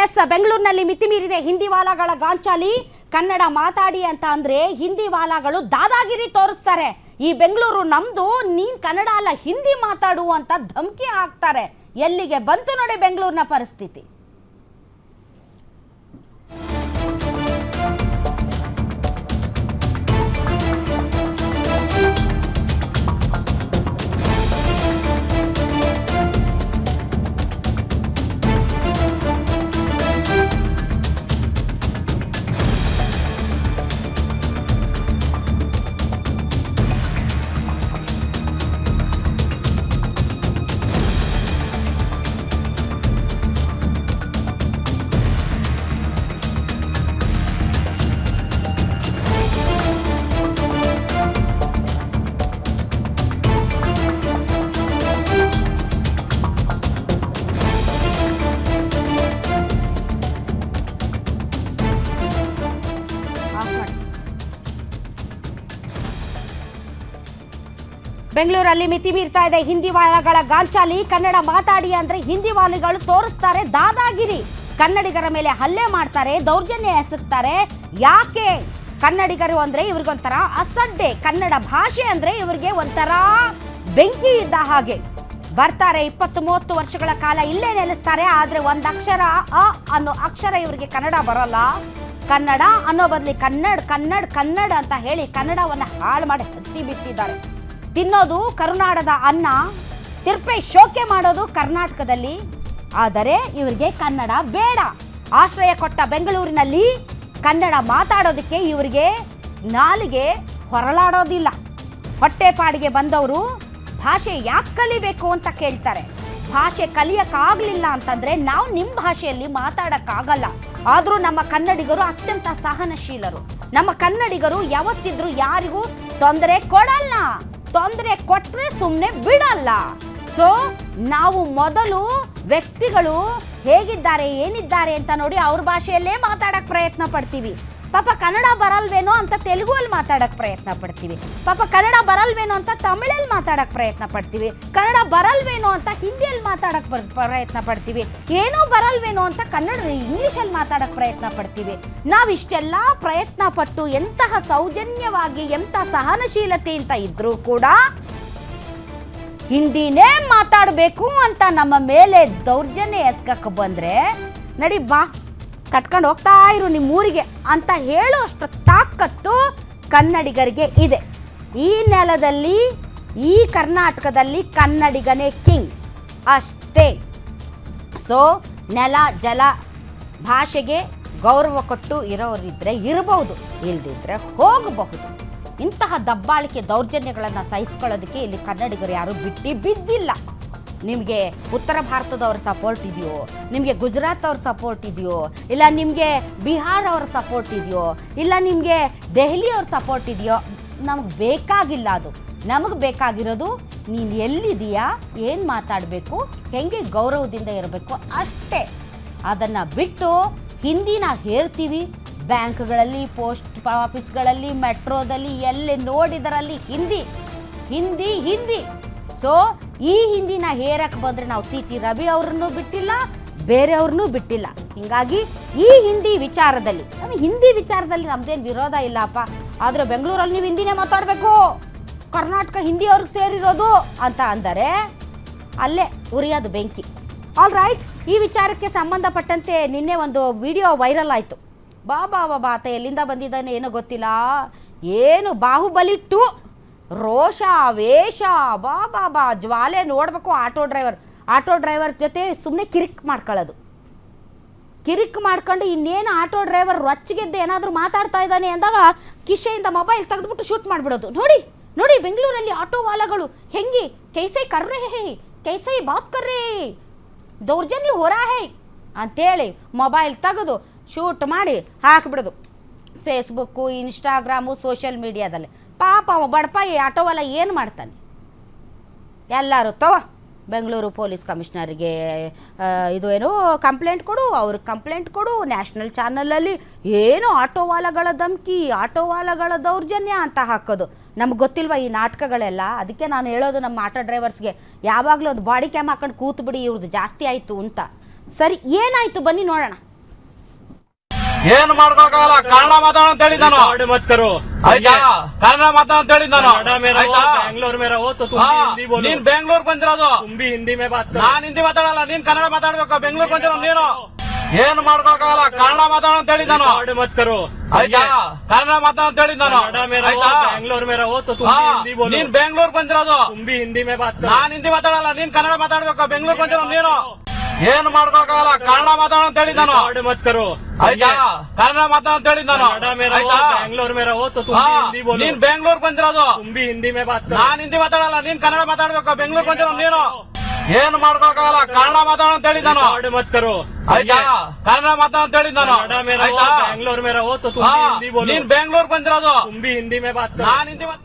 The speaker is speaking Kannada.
ಎಸ್, ಬೆಂಗಳೂರಿನಲ್ಲಿ ಮಿತಿ ಮೀರಿದೆ ಹಿಂದಿ ವಾಲಾಗಳ ಗಾಂಚಾಲಿ. ಕನ್ನಡ ಮಾತಾಡಿ ಅಂತ ಅಂದರೆ ಹಿಂದಿ ವಾಲಾಗಳು ದಾದಾಗಿರಿ ತೋರಿಸ್ತಾರೆ. ಈ ಬೆಂಗಳೂರು ನಮ್ದು, ನೀನು ಕನ್ನಡ ಅಲ್ಲ, ಹಿಂದಿ ಮಾತಾಡು ಅಂತ ಧಮಕಿ ಹಾಕ್ತಾರೆ. ಎಲ್ಲಿಗೆ ಬಂತು ನೋಡಿ ಬೆಂಗಳೂರಿನ ಪರಿಸ್ಥಿತಿ. ಬೆಂಗಳೂರಲ್ಲಿ ಮಿತಿ ಮೀರ್ತಾ ಇದೆ. ಹಿಂದಿ ವಾಹನಗಳ ಗಾಂಚಾಲಿ ಕನ್ನಡ ಮಾತಾಡಿ ಅಂದ್ರೆ ಹಿಂದಿ ವಾಹನಗಳು ತೋರಿಸ್ತಾರೆ. ದಾದಾಗಿರಿ. ಕನ್ನಡಿಗರ ಮೇಲೆ ಹಲ್ಲೆ ಮಾಡ್ತಾರೆ, ದೌರ್ಜನ್ಯ ಎಸಗ್ತಾರೆ. ಯಾಕೆ ಕನ್ನಡಿಗರು ಅಂದ್ರೆ ಇವ್ರಿಗೊಂಥರ ಅಸಡ್ಡೆ. ಕನ್ನಡ ಭಾಷೆ ಅಂದ್ರೆ ಇವ್ರಿಗೆ ಒಂಥರ ಬೆಂಕಿ ಇದ್ದ ಹಾಗೆ. ಬರ್ತಾರೆ ಇಪ್ಪತ್ತು ಮೂವತ್ತು ವರ್ಷಗಳ ಕಾಲ ಇಲ್ಲೇ ನೆಲೆಸ್ತಾರೆ. ಆದ್ರೆ ಒಂದು ಅಕ್ಷರ ಅ ಅನ್ನೋ ಅಕ್ಷರ ಇವರಿಗೆ ಕನ್ನಡ ಬರಲ್ಲ. ಕನ್ನಡ ಅನ್ನೋ ಬದಲಿ ಕನ್ನಡ ಕನ್ನಡ ಕನ್ನಡ ಅಂತ ಹೇಳಿ ಕನ್ನಡವನ್ನ ಹಾಳು ಮಾಡಿ ಹತ್ತಿ ಬಿಟ್ಟಿದ್ದಾರೆ. ತಿನ್ನೋದು ಕರುನಾಡದ ಅನ್ನ, ತಿರ್ಪೆ ಶೋಕೆ ಮಾಡೋದು ಕರ್ನಾಟಕದಲ್ಲಿ. ಆದರೆ ಇವರಿಗೆ ಕನ್ನಡ ಬೇಡ. ಆಶ್ರಯ ಕೊಟ್ಟ ಬೆಂಗಳೂರಿನಲ್ಲಿ ಕನ್ನಡ ಮಾತಾಡೋದಕ್ಕೆ ಇವರಿಗೆ ನಾಲಿಗೆ ಹೊರಳಾಡೋದಿಲ್ಲ. ಹೊಟ್ಟೆಪಾಡಿಗೆ ಬಂದವರು ಭಾಷೆ ಯಾಕೆ ಕಲಿಬೇಕು ಅಂತ ಕೇಳ್ತಾರೆ. ಭಾಷೆ ಕಲಿಯಕ್ಕಾಗಲಿಲ್ಲ ಅಂತಂದರೆ ನಾವು ನಿಮ್ಮ ಭಾಷೆಯಲ್ಲಿ ಮಾತಾಡೋಕ್ಕಾಗಲ್ಲ. ಆದರೂ ನಮ್ಮ ಕನ್ನಡಿಗರು ಅತ್ಯಂತ ಸಹನಶೀಲರು. ನಮ್ಮ ಕನ್ನಡಿಗರು ಯಾವತ್ತಿದ್ರೂ ಯಾರಿಗೂ ತೊಂದರೆ ಕೊಡಲ್ಲ. ತೊಂದರೆ ಕೊಟ್ಟರೆ ಸುಮ್ಮನೆ ಬಿಡಲ್ಲ. ಸೊ ನಾವು ಮೊದಲು ವ್ಯಕ್ತಿಗಳು ಹೇಗಿದ್ದಾರೆ, ಏನಿದ್ದಾರೆ ಅಂತ ನೋಡಿ ಅವ್ರ ಭಾಷೆಯಲ್ಲೇ ಮಾತಾಡಕ್ಕೆ ಪ್ರಯತ್ನ ಪಡ್ತೀವಿ. ಪಾಪ ಕನ್ನಡ ಬರಲ್ವೇನೋ ಅಂತ ತೆಲುಗುವಲ್ಲಿ ಮಾತಾಡಕ್ ಪ್ರಯತ್ನ ಪಡ್ತೀವಿ. ಪಾಪ ಕನ್ನಡ ಬರಲ್ವೇನೋ ಅಂತ ತಮಿಳಲ್ಲಿ ಮಾತಾಡಕ್ ಪ್ರಯತ್ನ ಪಡ್ತೀವಿ. ಕನ್ನಡ ಬರಲ್ವೇನೋ ಅಂತ ಹಿಂದಿಯಲ್ಲಿ ಮಾತಾಡಕ್ ಬರ್- ಪ್ರಯತ್ನ ಪಡ್ತೀವಿ. ಏನೋ ಬರಲ್ವೇನೋ ಅಂತ ಕನ್ನಡ, ಇಂಗ್ಲೀಷಲ್ಲಿ ಮಾತಾಡೋಕ್ಕೆ ಪ್ರಯತ್ನ ಪಡ್ತೀವಿ. ನಾವಿಷ್ಟೆಲ್ಲ ಪ್ರಯತ್ನ ಪಟ್ಟು ಎಂತಹ ಸೌಜನ್ಯವಾಗಿ, ಎಂಥ ಸಹನಶೀಲತೆ ಅಂತ ಇದ್ದರೂ ಕೂಡ ಹಿಂದಿನೇ ಮಾತಾಡಬೇಕು ಅಂತ ನಮ್ಮ ಮೇಲೆ ದೌರ್ಜನ್ಯ ಎಸ್ಕಕ್ಕೆ ಬಂದ್ರೆ ನಡಿ ಬಾ. ಕಟ್ಕೊಂಡು ಹೋಗ್ತಾ ಇರು ನಿಮ್ಮ ಊರಿಗೆ ಅಂತ ಹೇಳುವಷ್ಟು ತಾಕತ್ತು ಕನ್ನಡಿಗರಿಗೆ ಇದೆ. ಈ ನೆಲದಲ್ಲಿ, ಈ ಕರ್ನಾಟಕದಲ್ಲಿ ಕನ್ನಡಿಗನೇ ಕಿಂಗ್ ಅಷ್ಟೇ. ಸೊ ನೆಲ, ಜಲ ಭಾಷೆಗೆ ಗೌರವ ಕೊಟ್ಟು ಇರೋರಿದ್ರೆ ಇರಬಹುದು ಇಲ್ದಿದ್ರೆ ಹೋಗಬಹುದು. ಇಂತಹ ದಬ್ಬಾಳಿಕೆ ದೌರ್ಜನ್ಯಗಳನ್ನು ಸಹಿಸ್ಕೊಳ್ಳೋದಕ್ಕೆ ಇಲ್ಲಿ ಕನ್ನಡಿಗರು ಯಾರು ಬಿಟ್ಟು ಬಿದ್ದಿಲ್ಲ. ನಿಮಗೆ ಉತ್ತರ ಭಾರತದವ್ರ ಸಪೋರ್ಟ್ ಇದೆಯೋ, ನಿಮಗೆ ಗುಜರಾತ್ ಅವ್ರ ಸಪೋರ್ಟ್ ಇದೆಯೋ, ಇಲ್ಲ ನಿಮಗೆ ಬಿಹಾರ್ ಅವ್ರ ಸಪೋರ್ಟ್ ಇದೆಯೋ, ಇಲ್ಲ ನಿಮಗೆ ದೆಹಲಿ ಅವ್ರ ಸಪೋರ್ಟ್ ಇದೆಯೋ, ನಮಗೆ ಬೇಕಾಗಿಲ್ಲ ಅದು. ನಮಗೆ ಬೇಕಾಗಿರೋದು ನೀನು ಎಲ್ಲಿದೆಯಾ ಏನು ಮಾತಾಡಬೇಕು, ಹೆಂಗೆ ಗೌರವದಿಂದ ಇರಬೇಕು ಅಷ್ಟೇ. ಅದನ್ನು ಬಿಟ್ಟು ಹಿಂದಿನ ಹೇಳ್ತೀವಿ, ಬ್ಯಾಂಕ್ಗಳಲ್ಲಿ, ಪೋಸ್ಟ್ ಆಫೀಸ್ಗಳಲ್ಲಿ, ಮೆಟ್ರೋದಲ್ಲಿ, ಎಲ್ಲಿ ನೋಡಿದರಲ್ಲಿ ಹಿಂದಿ ಹಿಂದಿ ಹಿಂದಿ. ಸೊ ಈ ಹಿಂದಿನ ಹೇರಕ್ಕೆ ಬಂದರೆ ನಾವು ಸಿ ಟಿ ರವಿ ಅವ್ರನ್ನೂ ಬಿಟ್ಟಿಲ್ಲ ಬೇರೆಯವ್ರನ್ನೂ ಬಿಟ್ಟಿಲ್ಲ. ಹಿಂಗಾಗಿ ಈ ಹಿಂದಿ ವಿಚಾರದಲ್ಲಿ ನಮಗೆ ಹಿಂದಿ ವಿಚಾರದಲ್ಲಿ ನಮ್ದೇನು ವಿರೋಧ ಇಲ್ಲಪ್ಪ. ಆದರೆ ಬೆಂಗಳೂರಲ್ಲಿ ನೀವು ಹಿಂದಿನೇ ಮಾತಾಡಬೇಕು. ಕರ್ನಾಟಕ ಹಿಂದಿ ಅವ್ರಿಗೆ ಸೇರಿರೋದು ಅಂತ ಅಂದರೆ ಅಲ್ಲೇ ಉರಿಯೋದು ಬೆಂಕಿ. ಆಲ್ ರೈಟ್ ಈ ವಿಚಾರಕ್ಕೆ ಸಂಬಂಧಪಟ್ಟಂತೆ ನಿನ್ನೆ ಒಂದು ವಿಡಿಯೋ ವೈರಲ್ ಆಯಿತು. ಬಾಬಾ ಬಾ ಬಾ ಆತ ಎಲ್ಲಿಂದ ಬಂದಿದ್ದಾನೆ ಏನೋ ಗೊತ್ತಿಲ್ಲ. ಏನು ಬಾಹುಬಲಿ ಟು ರೋಷ, ವೇಷ, ಬಾ ಬಾ ಬಾ, ಜ್ವಾಲೆ ನೋಡಬೇಕು ಆಟೋ ಡ್ರೈವರ್. ಆಟೋ ಡ್ರೈವರ್ ಜೊತೆ ಸುಮ್ಮನೆ ಕಿರಿಕ್ ಮಾಡ್ಕೊಳ್ಳೋದು. ಕಿರಿಕ್ ಮಾಡ್ಕೊಂಡು ಇನ್ನೇನು ಆಟೋ ಡ್ರೈವರ್ ರೊಚ್ಚಿಗೆದ್ದು ಏನಾದರೂ ಮಾತಾಡ್ತಾ ಇದ್ದಾನೆ ಅಂದಾಗ ಕಿಶೆಯಿಂದ ಮೊಬೈಲ್ ತೆಗೆದುಬಿಟ್ಟು ಶೂಟ್ ಮಾಡಿಬಿಡೋದು. ನೋಡಿ ನೋಡಿ ಬೆಂಗಳೂರಲ್ಲಿ ಆಟೋ ವಾಲಗಳು ಹೆಂಗೆ? ಕೈಸೈ ಕರ್ರೆ ಹೇ, ಕೈಸೈ ಬಾತ್ ಕರ್ರೆ, ದೌರ್ಜನ್ಯ ಹೊರ ಹೇ ಅಂತೇಳಿ ಮೊಬೈಲ್ ತೆಗೆದು ಶೂಟ್ ಮಾಡಿ ಹಾಕಿಬಿಡೋದು. ಫೇಸ್ಬುಕ್ಕು ಇನ್ಸ್ಟಾಗ್ರಾಮು ಸೋಷಿಯಲ್ ಮೀಡಿಯಾದಲ್ಲಿ ಪಾಪ ಅವ ಬಡಪಾಯಿ ಆಟೋವಲ್ಲ ಏನು ಮಾಡ್ತಾನೆ? ಎಲ್ಲರೂ ತಗೋ, ಬೆಂಗಳೂರು ಪೊಲೀಸ್ ಕಮಿಷನರ್ಗೆ ಇದು ಏನು, ಕಂಪ್ಲೇಂಟ್ ಕೊಡು, ಅವ್ರಿಗೆ ಕಂಪ್ಲೇಂಟ್ ಕೊಡು, ನ್ಯಾಷನಲ್ ಚಾನಲಲ್ಲಿ ಏನು ಆಟೋವಾಲಗಳ ಧಮ್ಕಿ ಆಟೋವಾಲಗಳ ದೌರ್ಜನ್ಯ ಅಂತ ಹಾಕೋದು. ನಮ್ಗೆ ಗೊತ್ತಿಲ್ವ ಈ ನಾಟಕಗಳೆಲ್ಲ? ಅದಕ್ಕೆ ನಾನು ಹೇಳೋದು ನಮ್ಮ ಆಟೋ ಡ್ರೈವರ್ಸ್ಗೆ, ಯಾವಾಗಲೂ ಒಂದು ಬಾಡಿ ಕ್ಯಾಮ್ ಹಾಕೊಂಡು ಕೂತ್ಬಿಡಿ ಇವ್ರದ್ದು ಜಾಸ್ತಿ ಆಯಿತು ಅಂತ. ಸರಿ, ಏನಾಯಿತು ಬನ್ನಿ ನೋಡೋಣ. ಏನ್ ಮಾಡ್ಕೊಳಕಾಗಲ್ಲ ಕನ್ನಡ ಮಾತಾಡ ಅಂತ ಹೇಳಿದ್ ನಾನು रिकॉर्ड मत करो ಆಯ್ತಾ ಕನ್ನಡ ಮಾತಾಡ ಅಂತ ಹೇಳಿದ್ ನಾನು कनाडा में रहो ಆಯ್ತಾ बैंगलोर में रहो तो तुम ಹಾ, भी हिंदी बोलो ನೀನ್ ಬೆಂಗಳೂರು ಬಂದಿರೋದು तुम भी हिंदी में बात करो ನಾನ್ ಹಿಂದಿ ಮಾತಾಡಲ್ಲ ನೀನ್ ಕನ್ನಡ ಮಾತಾಡ್ಬೇಕು ಬೆಂಗಳೂರು ಬಂದಿರೋ ನೀನು ಏನ್ ಮಾಡ್ಕೊಳಕಾಗಲ್ಲ ಕನ್ನಡ ಮಾತಾಡ ಅಂತ ಹೇಳಿದ್ ನಾನು रिकॉर्ड मत करो ಆಯ್ತಾ ಕನ್ನಡ ಮಾತಾಡ ಅಂತ ಹೇಳಿದ್ ನಾನು कनाडा में रहो ಆಯ್ತಾ बैंगलोर में रहो तो तुम ಹಾ, भी हिंदी बोलो ನೀನ್ ಬೆಂಗಳೂರು ಬಂದಿರೋದು तुम भी हिंदी में बात करो ನಾನ್ ಹಿಂದಿ ಮಾತಾಡಲ್ಲ ನೀನ್ ಕನ್ನಡ ಮಾತಾಡ್ಬೇಕು ಬೆಂಗಳೂರು ಬಂದಿರೋ ನೀನು ಏನ್ ಮಾಡ್ಕೊಳಕಾಗಲ್ಲ ಕನ್ನಡ ಮಾತಾಡ ಅಂತ ಹೇಳಿದ್ ನಾನು रिकॉर्ड मत करो ಆಯ್ತಾ ಕನ್ನಡ ಮಾತಾಡ ಅಂತ ಹೇಳಿದ್ ನಾನು कनाडा में रहो ಆಯ್ತಾ बैंगलोर में रहो तो तुम ಹಾ, भी हिंदी बोलो ನೀನ್ ಬೆಂಗಳೂರು ಬಂದಿರೋದು तुम भी हिंदी में बात करो ನಾನ್ ಹಿಂದಿ ಮಾತಾಡಲ್ಲ ನೀನ್ ಕನ್ನಡ ಮಾತಾಡ್ಬೇಕು ಬೆಂಗಳೂರು ಬಂದಿರೋ ನೀನು ಏನ್ ಮಾಡ್ಕೊಳಕಾಗಲ್ಲ ಕನ್ನಡ ಮಾತಾಡ ಅಂತ ಹೇಳಿದ್ ನಾನು रिकॉर्ड मत करो ಆಯ್ತಾ ಕನ್ನಡ ಮಾತಾಡ ಅಂತ ಹೇಳಿದ್ ನಾನು कनाडा में रहो ಆಯ್ತಾ बैंगलोर में रहो तो तुम ಹಾ, भी हिंदी बोलो ನೀನ್ ಬೆಂಗಳೂರು ಬಂದಿರೋದು तुम भी हिंदी में बात करो ನಾನ್ ಹಿಂದಿ ಮಾತಾಡ